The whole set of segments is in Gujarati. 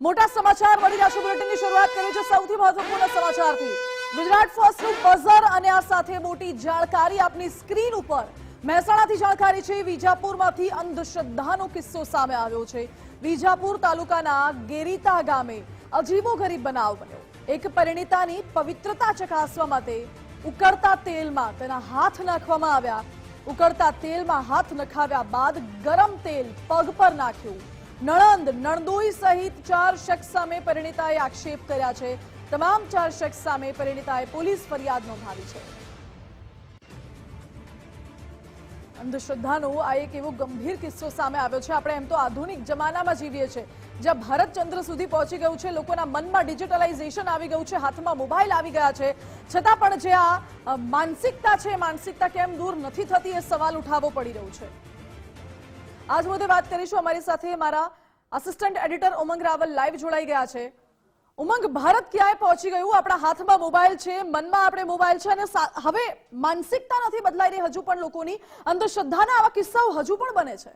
મોટા સમાચાર મળી રહ્યા બુલેટિનની શરૂઆત કરી છે સૌથી મહત્વપૂર્ણ સમાચારથી. ગુજરાત ફર્સ્ટનું બઝર અને આ સાથે મોટી જાણકારી આપની સ્ક્રીન ઉપર. મહેસાણાથી જાણકારી છે, વિજાપુરમાંથી અંધશ્રદ્ધાનો કિસ્સો સામે આવ્યો છે. વિજાપુર તાલુકાના ગેરીતા ગામે અજીબો ગરીબ બનાવ બન્યો. એક પરિણીતાની પવિત્રતા ચકાસવા માટે ઉકળતા તેલમાં તેના હાથ નાખવામાં આવ્યા. ઉકળતા તેલમાં હાથ નખાવ્યા બાદ ગરમ તેલ પગ પર નાખ્યું. નણંદ, નણદોઈ સહિત ચાર શખ્સ સામે પરિણીતાએ આક્ષેપ કર્યા છે. તમામ ચાર શખ્સ સામે પરિણીતાએ પોલીસ ફરિયાદ નોંધાવી છે. અંધશ્રદ્ધાનો આ એક એવો ગંભીર કિસ્સો સામે આવ્યો છે. આપણે એમ તો આધુનિક જમાનામાં જીવીએ છીએ. જ્યાં ભારત ચંદ્ર સુધી પહોંચી ગયું છે, લોકોના મનમાં ડિજિટલાઇઝેશન આવી ગયું છે, હાથમાં મોબાઈલ આવી ગયા છે. છતાં પણ જે આ માનસિકતા છે, માનસિકતા કેમ દૂર નથી થતી એ સવાલ ઉઠાવવો પડી રહ્યો છે. આજ મુદ્દે વાત કરીશું અમારી સાથે મારા assistant editor Umang Raval live જોડાઈ ગયા છે. ઉમંગ, ભારત ક્યાંય પહોંચી ગયું? આપણા હાથમાં મોબાઈલ છે, મનમાં આપણે મોબાઈલ છે અને હવે માનસિકતા નથી બદલાઈ રહી હજુ પણ લોકોની. અંધશ્રદ્ધાના આવા કિસ્સાઓ હજુ પણ બને છે.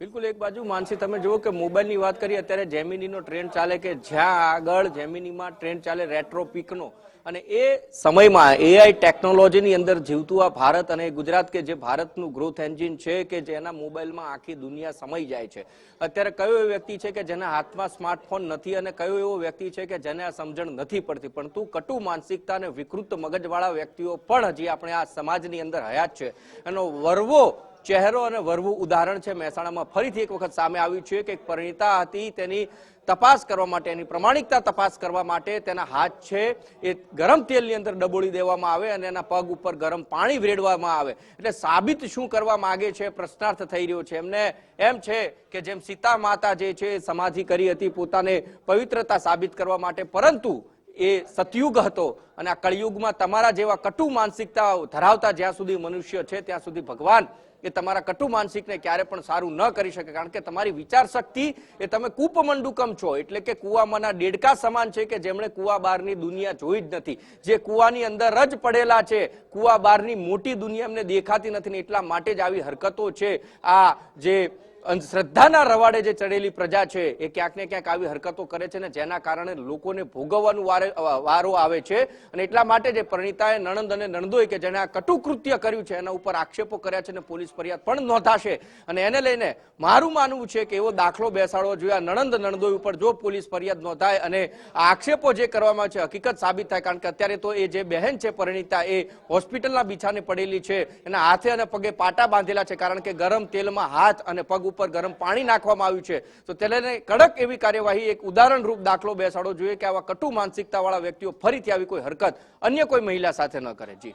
બિલકુલ એક બાજુ માનસી, તમે જુઓ કે મોબાઈલની વાત કરીએ, અત્યારે જેમિનીનો ટ્રેન્ડ ચાલે કે જ્યાં આગળ જેમિનીમાં ટ્રેન્ડ ચાલે રેટ્રો પીકનો અને એ સમયમાં એઆઈ ટેકનોલોજીની અંદર જીવતું આ ભારત અને ગુજરાત કે જે ભારતનું ગ્રોથ એન્જિન છે કે જેના મોબાઈલમાં આખી દુનિયા સમાઈ જાય છે. અત્યારે કયો એવો વ્યક્તિ છે કે જેના હાથમાં સ્માર્ટફોન નથી અને કયો એવો વ્યક્તિ છે કે જેને આ સમજણ નથી પડતી? પણ તું કટુ માનસિકતા અને વિકૃત મગજવાળા વ્યક્તિઓ પણ હજી આપણે આ સમાજની અંદર હયાત છે. એનો વર્વો ચહેરો અને વરવું ઉદાહરણ છે. મહેસાણામાં ફરીથી એક વખત સામે આવ્યું છે કે એક પરિણીતા હતી. તેની તપાસ કરવા માટે, એની પ્રમાણિકતા તપાસ કરવા માટે તેના હાથ છે. એ ગરમ તેલની અંદર ડબોળી દેવામાં આવે અને એના પગ ઉપર ગરમ પાણી વેડવામાં આવે. એટલે સાબિત શું કરવા માગે છે? પ્રશ્નાર્થ થઈ રહ્યો છે. એમને એમ છે કે જેમ સીતા માતા જે છે સમાધિ કરી હતી, પોતાને પવિત્રતા સાબિત કરવા માટે, પરંતુ એ સતયુગ હતો અને આ કળિયુગમાં તમારા જેવા કટુ માનસિકતા ધરાવતા જ્યાં સુધી મનુષ્ય છે, ત્યાં સુધી ભગવાન એ તમારા કટુ માનસિકને ક્યારે પણ સારું ન કરી શકે. કારણ કે તમારી વિચાર શક્તિ એ તમે કૂપમંડુકમ છો. એટલે કે કુવામાંના દેડકા સમાન છે કે જેમણે કુવા બહારની દુનિયા જોઈ જ નથી. જે કુવાની અંદર જ પડેલા છે, કુવા બહારની મોટી દુનિયા એમને દેખાતી નથી ને એટલા માટે જ આવી હરકતો છે. આ જે અંધશ્રદ્ધાના રવાડે જે ચડેલી પ્રજા છે, એ ક્યાંક ને ક્યાંક આવી હરકતો કરે છે ને જેના કારણે લોકોને ભોગવવાનું વારે- આવે છે. અને એટલા માટે જે પરિણીતાએ નણંદ અને નણંદોએ કે જેને આ કટુકૃત્ય કર્યું છે, એના ઉપર આક્ષેપો કર્યા છે અને પોલીસ ફરિયાદ પણ નોંધાશે. અને એને લઈને મારું માનવું છે કે એવો દાખલો બેસાડવો જોઈએ. આ નણંદ નણદોઈ ઉપર જો પોલીસ ફરિયાદ નોંધાય અને આ આક્ષેપો જે કરવામાં છે, હકીકત સાબિત થાય. કારણ કે અત્યારે તો એ જે બહેન છે પરિણીતા, એ હોસ્પિટલના બિછાને પડેલી છે. એના હાથે અને પગે પાટા બાંધેલા છે. કારણ કે ગરમ તેલમાં હાથ અને પગ ઉપર ગરમ પાણી નાખવામાં આવ્યું છે. તો તેને કડક એવી કાર્યવાહી એક ઉદાહરણ રૂપ દાખલો બેસાડવો જોઈએ કે આવા કટુ માનસિકતા વાળા વ્યક્તિઓ ફરીથી આવી કોઈ હરકત અન્ય કોઈ મહિલા સાથે ન કરે. જી.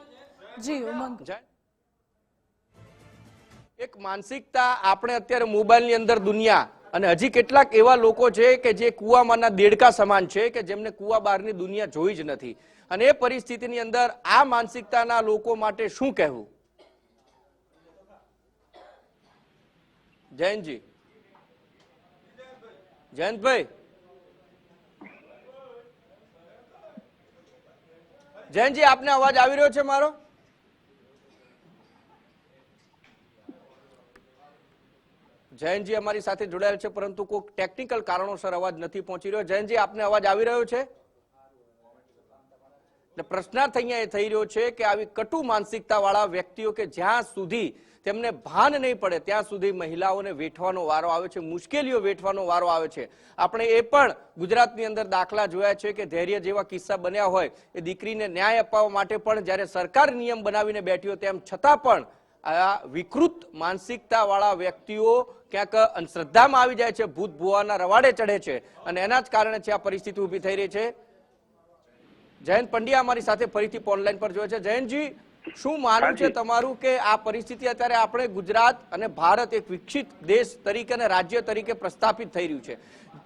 જી ઉમંગ. એક માનસિકતા આપણે અત્યારે મોબાઈલની અંદર દુનિયા અને હજી કેટલાક એવા લોકો છે કે જે કુવામાંના દેડકા સમાન છે કે જેમને કુવા બહારની દુનિયા જોઈ જ નથી. અને એ પરિસ્થિતિની અંદર આ માનસિકતાના લોકો માટે શું કહેવું? જયંતજી. જયંતભાઈ. જયંતજી, આપને અવાજ આવી રહ્યો છે મારો? જયંતજી અમારી સાથે જોડાયેલ છે, પરંતુ કોઈ ટેકનિકલ કારણોસર અવાજ નથી પહોંચી રહ્યો. જયંતજી, આપને અવાજ આવી રહ્યો છે? પ્રશ્નાર્થ અહીંયા એ થઈ રહ્યો છે કે આવી કટુ માનસિકતા વાળા વ્યક્તિઓ કે જ્યાં સુધી તેમને ભાન નહીં પડે. ત્યાં સુધી મહિલાઓને વેઠવાનો વારો આવે છે, મુશ્કેલીઓ વેઠવાનો વારો આવે છે. આપણે એ પણ ગુજરાતની અંદર દાખલા જોયા છે કે ધૈર્ય જેવા કિસ્સા બન્યા હોય, એ દીકરીને ન્યાય અપાવવા માટે પણ જ્યારે સરકાર નિયમ બનાવીને બેઠી હોય તેમ છતાં પણ આ વિકૃત માનસિકતાવાળા વ્યક્તિઓ ક્યાંક અંધશ્રદ્ધામાં આવી જાય છે, ભૂત ભુવાના રવાડે ચડે છે. અને એના જ કારણે છે આ પરિસ્થિતિ ઊભી થઈ રહી છે. જયંત પંડ્યા અમારી સાથે ફરીથી ઓનલાઈન પર જોયે છે. જયંતજી શું માનવું છે તમારું કે આ પરિસ્થિતિ અત્યારે આપણે ગુજરાત અને ભારત એક વિકસિત દેશ તરીકે અને રાજ્ય તરીકે પ્રસ્થાપિત થઈ રહ્યું છે?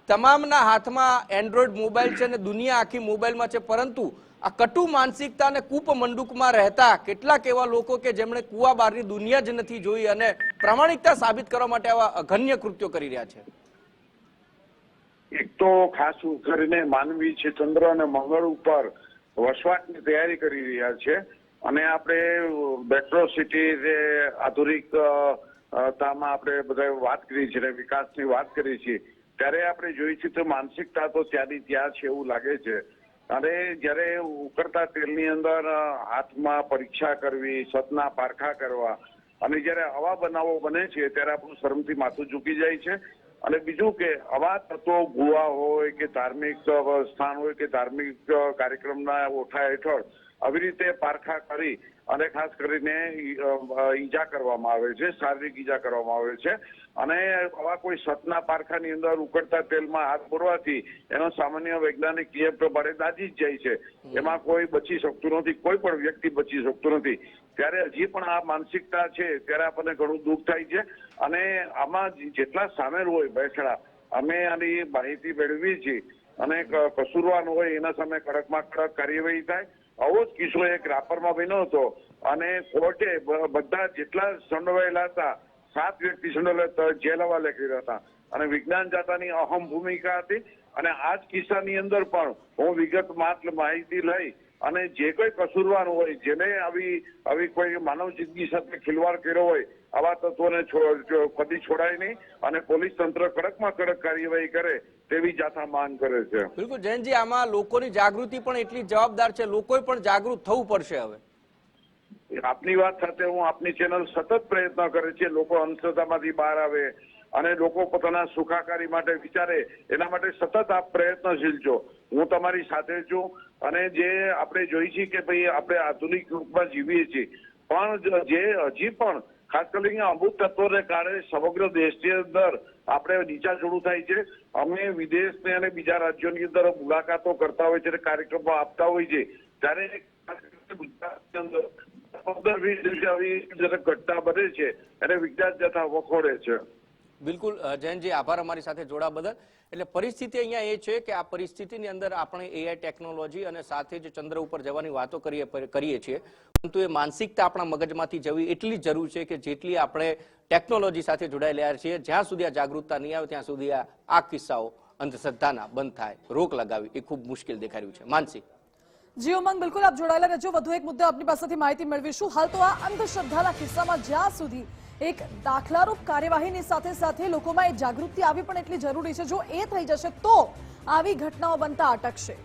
તમામના હાથમાં એન્ડ્રોઈડ મોબાઈલ છે અને દુનિયા આખી મોબાઈલમાં છે પરંતુ આ કટુ માનસિકતા અને કૂપ મંડુકમાં રહેતા કેટલાક એવા લોકો કે જેમણે કુવા બહારની દુનિયા જ નથી જોઈ અને પ્રામાણિકતા સાબિત કરવા માટે આવા અઘન્ય કૃત્યો કરી રહ્યા છે? એક તો ખાસ કરીને માનવી છે ચંદ્ર અને મંગળ ઉપર વસવાટની તૈયારી કરી રહ્યા છે. અને આપણે મેટ્રો સિટી જે આધુનિક તામાં આપણે બધા વાત કરી છે અને વિકાસની વાત કરી છે, ત્યારે આપણે જોઈએ છીએ તો માનસિકતા તો ત્યાંની ત્યાં છે એવું લાગે છે. અને જ્યારે ઉકળતા તેલની અંદર હાથમાં પરીક્ષા કરવી સતના પારખા કરવા અને જ્યારે આવા બનાવો બને છે ત્યારે આપણું શરમથી માથું ઝૂકી જાય છે. અને બીજું કે આવા તત્વો ગુવા હોય કે ધાર્મિક સ્થાન હોય કે ધાર્મિક કાર્યક્રમના ઓઠા હેઠળ આવી રીતે પારખા કરી અને ખાસ કરીને ઈજા કરવામાં આવે છે શારીરિક ઈજા કરવામાં આવે છે. અને આવા કોઈ સતના પારખાની અંદર ઉકળતા તેલમાં હાથ પૂરવાથી એનો સામાન્ય વૈજ્ઞાનિક નિયમ પ્રમાણે દાજી જ જાય છે. એમાં કોઈ બચી શકતું નથી કોઈ પણ વ્યક્તિ બચી શકતું નથી. ત્યારે હજી પણ આ માનસિકતા છે ત્યારે આપણને ઘણું દુઃખ થાય છે. અને આમાં જેટલા સામેલ હોય બેસડા અમે આની માહિતી મેળવી છીએ. અને ક- હોય એના સામે કડકમાં કડક કાર્યવાહી થાય. આવો જ કિસ્સો એક રાપરમાં બન્યો હતો. અને કોર્ટે બધા જેટલા સંડોવાયેલા હતા, સાત વ્યક્તિ સંડોવાયેલા જેલ હવાલે કર્યા હતા. અને વિજ્ઞાન જાતાની અહમ ભૂમિકા હતી. અને આ જ કિસ્સાની અંદર પણ હું વિગત માત્ર માહિતી લઈ અને જે કોઈ કસૂરવાર હોય, જેને આવી આવી કોઈ માનવ જિંદગી સાથે ખિલવાડ કર્યો હોય આવા તત્વોને કદી છોડાય નહીં અને પોલીસ તંત્ર કડકમાં કડક કાર્યવાહી કરે તેવી જાથા માંગ કરે છે. બિલકુલ જયંતજી આમાં લોકોની જાગૃતિ પણ એટલી જવાબદાર છે. લોકોએ પણ જાગૃત થવું પડશે હવે. આપની વાત સાથે હું આપની ચેનલ સતત પ્રયત્ન કરે છે. લોકો અંધશ્રદ્ધામાંથી બહાર આવે અને લોકો પોતાના સુખાકારી માટે વિચારે એના માટે સતત આપ પ્રયત્નશીલ છો. હું તમારી સાથે છું અને જે આપણે જોઈ છીએ કે ભાઈ આપણે આધુનિક યુગમાં જીવીએ છીએ. પણ જે હજી પણ ખાસ કરીને અમુક તત્વોને કારણે સમગ્ર દેશની અંદર આપણે નીચા જોડું થાય છે. અમે વિદેશને અને બીજા રાજ્યોની અંદર મુલાકાતો કરતા હોય છે અને કાર્યક્રમો આપતા હોય છે. ત્યારે ગુજરાતની અંદર પંદર વીસ દિવસે આવી ઘટના બને છે અને વિજ્ઞાન જથા વખોડે છે. બિલકુલ જયંતજી આભાર અમારી સાથે જોડા બદલ. એટલે પરિસ્થિતિ અહીંયા એ છે કે આ પરિસ્થિતિની અંદર આપણે એઆઈ ટેકનોલોજી અને સાથે જ ચંદ્ર ઉપર જવાની વાતો કરીએ કરીએ છીએ. પરંતુ એ માનસિકતા આપણા મગજમાંથી જવી એટલી જરૂર છે કે જેટલી આપણે ટેકનોલોજી સાથે જોડાયેલા છીએ. જ્યાં સુધી આ જાગૃતતા નહીં આવે, ત્યાં સુધી આ કિસ્સાઓ અંધશ્રદ્ધાના બંધ થાય. રોક લગાવી એ ખૂબ મુશ્કેલ દેખાઈ રહ્યું છે. માનસિક જી, ઉમંગ, બિલકુલ આપ જોડાયેલા રહેજો. વધુ એક મુદ્દે આપની પાસેથી માહિતી મેળવીશું. હાલ તો આ અંધશ્રદ્ધાના કિસ્સામાં જ્યાં સુધી એક દાખલારૂપ કાર્યવાહીની સાથે સાથે લોકોમાં એ જાગૃતિ આવી પણ એટલી જરૂરી છે. જો એ થઈ જશે તો આવી ઘટનાઓ બનતા અટકશે.